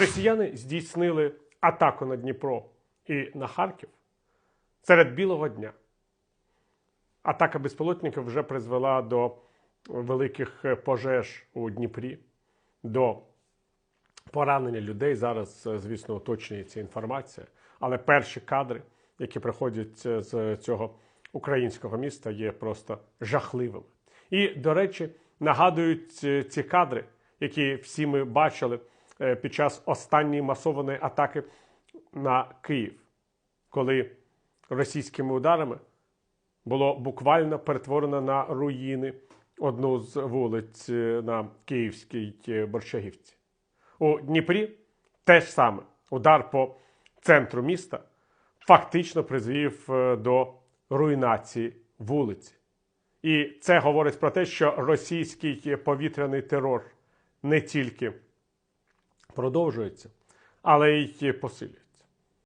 Росіяни здійснили атаку на Дніпро і на Харків серед білого дня. Атака безпілотників вже призвела до великих пожеж у Дніпрі, до поранення людей. Зараз, звісно, уточнюється інформація. Але перші кадри, які приходять е, з цього українського міста, є просто жахливими. І, до речі, нагадують е, ці кадри, які всі ми бачили під час останньої масованої атаки на Київ, коли російськими ударами було буквально перетворено на руїни одну з вулиць е, на Київській е, Борщагівці. У Дніпрі те ж саме удар по центру міста фактично призвів е, до руйнації вулиці. І це говорить про те, що російський повітряний терор не тільки продовжується, але й посилюється.